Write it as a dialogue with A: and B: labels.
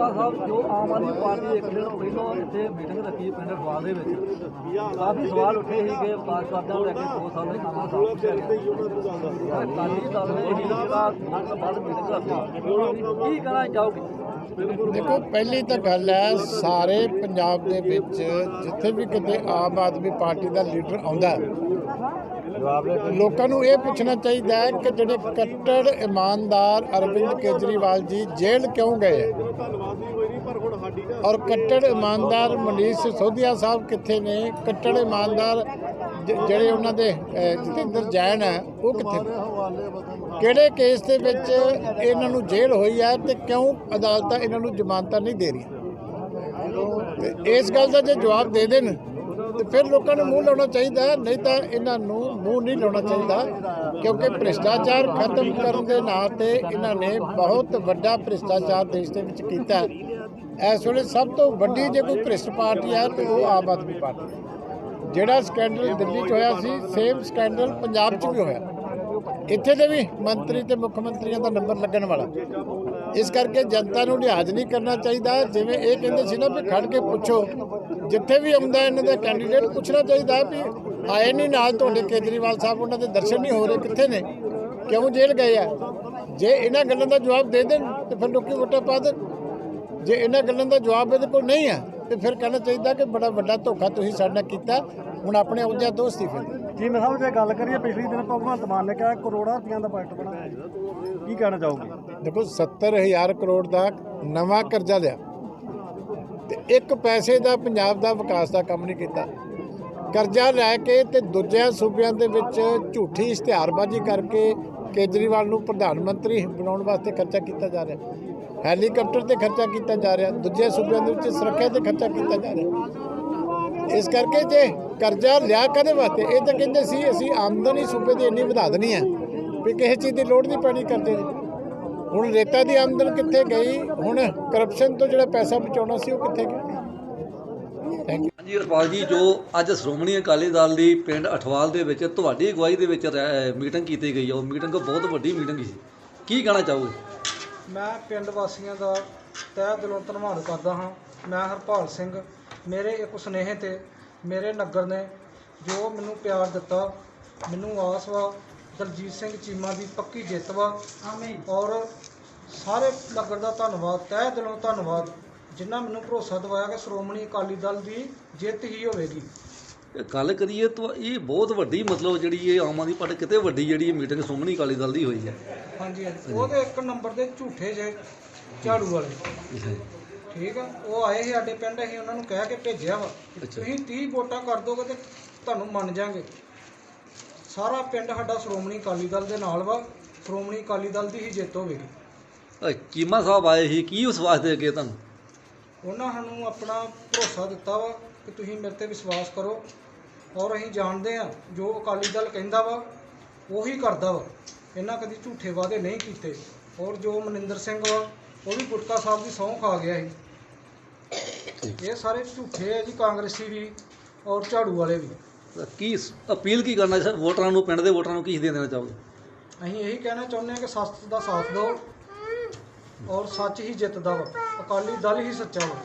A: ਮਾਨ ਸਾਹਿਬ, ਜੋ ਆਮ ਆਦਮੀ ਪਾਰਟੀ ਇੱਕ ਦਿਨ ਪਹਿਲਾਂ ਇੱਥੇ ਮੀਟਿੰਗ ਰੱਖੀ ਪਿੰਡ ਫਵਾਲ ਦੇ ਵਿੱਚ। ਕਾਫੀ ਸਵਾਲ ਉੱਠੇ ਸੀ ਕਿ ਪਾਕਿਸਤਾਨ ਲੈ ਕੇ 2 ਸਾਲ ਦੇ ਕੰਮ ਸਾਹਮਣੇ ਕਾਲੀ ਦਲ ਨੇ ਇਹੀ ਜਿਹੜਾ ਹੱਥ ਮੀਟਿੰਗ ਰੱਖੀ। ਕੀ ਕਹਿਣਾ ਚਾਹੋਗੇ?
B: ਦੇਖੋ ਪਹਿਲੀ ਤਾਂ ਗੱਲ ਹੈ ਸਾਰੇ ਪੰਜਾਬ ਦੇ ਵਿੱਚ ਜਿੱਥੇ ਵੀ ਕਿਤੇ ਆਮ ਆਦਮੀ ਪਾਰਟੀ ਦਾ ਲੀਡਰ ਆਉਂਦਾ ਲੋਕਾਂ ਨੂੰ ਇਹ ਪੁੱਛਣਾ ਚਾਹੀਦਾ ਹੈ ਕਿ ਜਿਹੜੇ ਕੱਟੜ ਇਮਾਨਦਾਰ ਅਰਵਿੰਦ ਕੇਜਰੀਵਾਲ ਜੀ ਜੇਲ੍ਹ ਕਿਉਂ ਗਏ ਔਰ ਕੱਟੜ ਇਮਾਨਦਾਰ ਮਨੀਸ਼ ਸਿਸੋਦੀਆ ਸਾਹਿਬ ਕਿੱਥੇ ਨੇ? ਕੱਟੜ ਇਮਾਨਦਾਰ ਜ- ਜਿਹੜੇ ਉਹਨਾਂ ਦੇ ਅਹ, ਜਤਿੰਦਰ ਜੈਨ ਹੈ ਉਹ ਕਿੱਥੇ ਨੇ? ਕਿਹੜੇ ਕੇਸ ਦੇ ਵਿੱਚ ਇਹਨਾਂ ਨੂੰ ਜੇਲ੍ਹ ਹੋਈ ਹੈ ਤੇ ਕਿਉਂ ਅਦਾਲਤਾਂ ਇਹਨਾਂ ਨੂੰ ਜ਼ਮਾਨਤਾਂ ਨਹੀਂ ਦੇ ਰਹੀਆਂ? ਤੇ ਇਸ ਗੱਲ ਦਾ ਜੇ ਜਵਾਬ ਦੇ ਦੇਣ ਤੇ ਫਿਰ ਲੋਕਾਂ ਨੂੰ ਮੂੰਹ ਲਾਉਣਾ ਚਾਹੀਦਾ ਹੈ, ਨਹੀਂ ਤਾਂ ਇਹਨਾਂ ਨੂੰ ਮੂੰਹ ਨਹੀਂ ਲਾਉਣਾ ਚਾਹੀਦਾ ਕਿਉਂਕਿ ਭ੍ਰਿਸ਼ਟਾਚਾਰ ਖਤਮ ਕਰਨ ਦੇ ਨਾਂ ਤੇ ਇਹਨਾਂ ਨੇ ਬਹੁਤ ਵੱਡਾ ਭ੍ਰਿਸ਼ਟਾਚਾਰ ਦੇਸ਼ ਦੇ ਵਿੱਚ ਕੀਤਾ। ਹੈ। ਇਸ ਵੇਲੇ ਸਭ ਤੋਂ ਵੱਡੀ ਜੇ ਕੋਈ ਭ੍ਰਿਸ਼ਟ ਪਾਰਟੀ ਹੈ ਤੇ ਉਹ ਆਮ ਆਦਮੀ ਪਾਰਟੀ ਹੈ। ਜਿਹੜਾ ਸਕੈਂਡਲ ਦਿੱਲੀ 'ਚ ਹੋਇਆ ਸੀ ਸੇਮ ਸਕੈਂਡਲ ਪੰਜਾਬ 'ਚ ਵੀ ਹੋਇਆ। ਇੱਥੇ ਦੇ ਵੀ ਮੰਤਰੀ ਤੇ ਮੁੱਖ ਮੰਤਰੀਆਂ ਦਾ ਨੰਬਰ ਲੱਗਣ ਵਾਲਾ। ਇਸ ਕਰਕੇ ਜਨਤਾ ਨੂੰ ਲਿਹਾਜ਼ ਨਹੀਂ ਕਰਨਾ ਚਾਹੀਦਾ। ਜਿਵੇਂ ਇਹ ਕਹਿੰਦੇ ਸੀ ਨਾ ਵੀ ਖੜ ਕੇ ਪੁੱਛੋ, ਜਿੱਥੇ ਵੀ ਆਉਂਦਾ ਇਹਨਾਂ ਦਾ ਕੈਂਡੀਡੇਟ ਪੁੱਛਣਾ ਚਾਹੀਦਾ ਵੀ ਆਏ ਨਹੀਂ ਨਾਲ ਤੁਹਾਡੇ ਕੇਜਰੀਵਾਲ ਸਾਹਿਬ, ਉਹਨਾਂ ਦੇ ਦਰਸ਼ਨ ਨਹੀਂ ਹੋ ਰਹੇ, ਕਿੱਥੇ ਨੇ? ਕਿਉਂ ਜੇਲ੍ਹ ਗਏ ਆ? ਜੇ ਇਹਨਾਂ ਗੱਲਾਂ ਦਾ ਜਵਾਬ ਦੇ ਦੇਣ, ਤੇ ਫਿਰ ਲੋਕੀ ਵੋਟਾਂ ਪਾ ਦੇਣ। ਜੇ ਇਹਨਾਂ ਗੱਲਾਂ ਦਾ ਜਵਾਬ ਇਹਦੇ ਕੋਲ ਨਹੀਂ ਆ ਤੇ ਫਿਰ ਕਹਿਣਾ ਚਾਹੀਦਾ ਕਿ ਬੜਾ ਵੱਡਾ ਧੋਖਾ ਤੁਸੀਂ ਸਾਡੇ ਨਾਲ ਕੀਤਾ। ਹੁਣ ਆਪਣੇ ਅਹੁਦਿਆਂ ਤੋਂ ਅਸਤੀਫੇ ਦਿਓ
C: ਜੀ ਮੈਂ ਸਾਹਿਬ ਜੇ ਗੱਲ ਕਰੀਏ ਪਿਛਲੇ ਦਿਨ ਭਗਵੰਤ ਮਾਨ ਨੇ ਕਿਹਾ ਕਰੋੜਾਂ ਰੁਪਈਆਂ ਦਾ ਬਜਟ ਬਣਾਇਆ। ਕੀ ਕਹਿਣਾ ਚਾਹੋਗੇ?
B: ਦੇਖੋ 70000 ਕਰੋੜ ਦਾ ਨਵਾਂ ਕਰਜ਼ਾ ਲਿਆ। ਤੇ ਇੱਕ ਪੈਸੇ ਦਾ ਪੰਜਾਬ ਦਾ ਵਿਕਾਸ ਦਾ ਕੰਮ ਨਹੀਂ ਕੀਤਾ। ਕਰਜ਼ਾ ਲੈ ਕੇ ਤੇ ਦੂਜਿਆਂ ਸੂਬਿਆਂ ਦੇ ਵਿੱਚ ਝੂਠੀ ਇਸ਼ਤਿਹਾਰਬਾਜ਼ੀ ਕਰਕੇ ਕੇਜਰੀਵਾਲ ਨੂੰ ਪ੍ਰਧਾਨ ਮੰਤਰੀ ਬਣਾਉਣ ਵਾਸਤੇ ਖਰਚਾ ਕੀਤਾ ਜਾ ਰਿਹਾ। ਹੈਲੀਕਾਪਟਰ ਤੇ ਖਰਚਾ ਕੀਤਾ ਜਾ ਰਿਹਾ, ਦੂਜੇ ਸੂਬਿਆਂ ਦੇ ਵਿੱਚ ਸੁਰੱਖਿਆ ਤੇ ਖਰਚਾ ਕੀਤਾ ਜਾ ਰਿਹਾ। ਇਸ ਕਰਕੇ ਜੇ ਕਰਜ਼ਾ ਲਿਆ ਕਦੇ ਵਾਸਤੇ, ਇਹ ਤਾਂ ਕਹਿੰਦੇ ਸੀ, ਅਸੀਂ ਆਮਦਨੀ ਸੂਬੇ ਦੀ ਇੰਨੀ ਵਧਾ ਦੇਣੀ ਹੈ ਵੀ ਕਿਸੇ ਚੀਜ਼ ਦੀ ਲੋੜ ਨਹੀਂ ਪੈਣੀ ਕਰਦੇ ਹੁਣ ਰੇਤਾ ਦੀ ਆਮਦਨ ਕਿੱਥੇ ਗਈ? ਹੁਣ ਕਰਪਸ਼ਨ ਤੋਂ ਜਿਹੜਾ ਪੈਸਾ ਬਚਾਉਣਾ ਸੀ, ਉਹ ਕਿੱਥੇ ਗਿਆ? ਥੈਂਕ ਯੂ
A: ਹਾਂਜੀ ਰਪਾਲ ਜੀ, ਜੋ ਅੱਜ ਸ਼੍ਰੋਮਣੀ ਅਕਾਲੀ ਦਲ ਦੀ ਪਿੰਡ ਅਠਵਾਲ ਦੇ ਵਿੱਚ ਤੁਹਾਡੀ ਅਗਵਾਈ ਦੇ ਵਿੱਚ ਮੀਟਿੰਗ ਕੀਤੀ ਗਈ ਹੈ। ਉਹ ਮੀਟਿੰਗ ਬਹੁਤ ਵੱਡੀ ਮੀਟਿੰਗ ਸੀ। ਕੀ ਕਹਿਣਾ ਚਾਹੋਗੇ?
D: ਮੈਂ ਪਿੰਡ ਵਾਸੀਆਂ ਦਾ ਤਹਿ ਦਿਲੋਂ ਧੰਨਵਾਦ ਕਰਦਾ ਹਾਂ। ਮੈਂ ਹਰਪਾਲ ਸਿੰਘ। ਮੇਰੇ ਇੱਕ ਸੁਨੇਹੇ ਤੇ ਮੇਰੇ ਨਗਰ ਨੇ ਜੋ ਮੈਨੂੰ ਪਿਆਰ ਦਿੱਤਾ ਮੈਨੂੰ ਆਸ ਵਾ ਦਲਜੀਤ ਸਿੰਘ ਚੀਮਾ ਦੀ ਪੱਕੀ ਜਿੱਤ ਵਾ। ਔਰ ਸਾਰੇ ਨਗਰ ਦਾ ਧੰਨਵਾਦ ਤਹਿ ਦਿਲੋਂ ਧੰਨਵਾਦ ਜਿਨ੍ਹਾਂ ਮੈਨੂੰ ਭਰੋਸਾ ਦਿਵਾਇਆ ਕਿ ਸ਼੍ਰੋਮਣੀ ਅਕਾਲੀ ਦਲ ਦੀ ਜਿੱਤ ਹੀ ਹੋਵੇਗੀ।
A: ਗੱਲ ਕਰੀਏ ਤਾਂ ਇਹ ਬਹੁਤ ਵੱਡੀ ਮਤਲਬ ਜਿਹੜੀ ਇਹ ਆਮ ਆਦਮੀ ਪਾਰਟੀ ਕਿਤੇ ਵੱਡੀ ਜਿਹੜੀ ਇਹ ਮੀਟਿੰਗ ਸ਼੍ਰੋਮਣੀ ਅਕਾਲੀ ਦਲ ਦੀ ਹੋਈ ਹੈ।
D: ਹਾਂਜੀ ਹਾਂਜੀ। ਉਹਦੇ ਇੱਕ ਨੰਬਰ ਦੇ ਝੂਠੇ ਜੇ ਝਾੜੂ ਵਾਲੇ। ਠੀਕ ਆ? ਉਹ ਆਏ ਸੀ ਸਾਡੇ ਪਿੰਡ ਅਸੀਂ ਉਹਨਾਂ ਨੂੰ ਕਹਿ ਕੇ ਭੇਜਿਆ ਵਾ। ਕਿ
A: ਅੱਛਾ।
D: ਤੁਸੀਂ 30 ਵੋਟਾਂ ਕਰ ਦੋਗੇ ਤੇ ਤੁਹਾਨੂੰ ਮੰਨ ਜਾਾਂਗੇ। ਸਾਰਾ ਪਿੰਡ ਸਾਡਾ ਸ਼੍ਰੋਮਣੀ ਅਕਾਲੀ ਦਲ ਦੇ ਨਾਲ ਵਾ। ਸ਼੍ਰੋਮਣੀ ਅਕਾਲੀ ਦਲ ਦੀ ਹੀ ਜਿੱਤ ਹੋਵੇਗੀ।
A: ਅਹ ਚੀਮਾ ਸਾਹਿਬ ਆਏ ਸੀ ਕੀ ਵਿਸ਼ਵਾਸ ਦੇ ਅੱਗੇ ਤੁਹਾਨੂੰ?
D: ਉਹਨਾਂ ਸਾਨੂੰ ਆਪਣਾ ਭਰੋਸਾ ਦਿੱਤਾ ਵਾ ਕਿ ਤੁਸੀਂ ਮੇਰੇ ਤੇ ਵਿਸ਼ਵਾਸ ਕਰੋ। ਔਰ ਅਸੀਂ ਜਾਣਦੇ ਆ ਜੋ ਅਕਾਲੀ ਦਲ ਕਹਿੰਦਾ ਵਾ ਉਹੀ ਕਰਦਾ ਵਾ। ਇਹਨਾਂ ਕਦੀ ਝੂਠੇ ਵਾਅਦੇ ਨਹੀਂ ਕੀਤੇ। ਔਰ ਜੋ ਮਨਿੰਦਰ ਸਿੰਘ ਵਾ ਉਹ ਵੀ ਗੁਟਕਾ ਸਾਹਿਬ ਦੀ ਸਹੁੰ ਖਾ ਗਿਆ ਸੀ। ਇਹ ਸਾਰੇ ਝੂਠੇ ਆ ਜੀ ਕਾਂਗਰਸੀ ਵੀ ਔਰ ਝਾੜੂ ਵਾਲੇ ਵੀ।
A: ਕੀ ਸ- ਅਪੀਲ ਕੀ ਕਰਨਾ ਸਰ ਵੋਟਰਾਂ ਨੂੰ ਪਿੰਡ ਦੇ ਵੋਟਰਾਂ ਨੂੰ ਕੀ ਦੇ ਦੇਣਾ ਚਾਹੋਗੇ?
D: ਅਸੀਂ ਇਹੀ ਕਹਿਣਾ ਚਾਹੁੰਦੇ ਹਾਂ ਕਿ ਸੱਚ ਦਾ ਸਾਥ ਦਿਓ। ਔਰ ਸੱਚ ਹੀ ਜਿੱਤਦਾ ਵਾ। ਅਕਾਲੀ ਦਲ ਹੀ ਸੱਚਾ ਵਾ।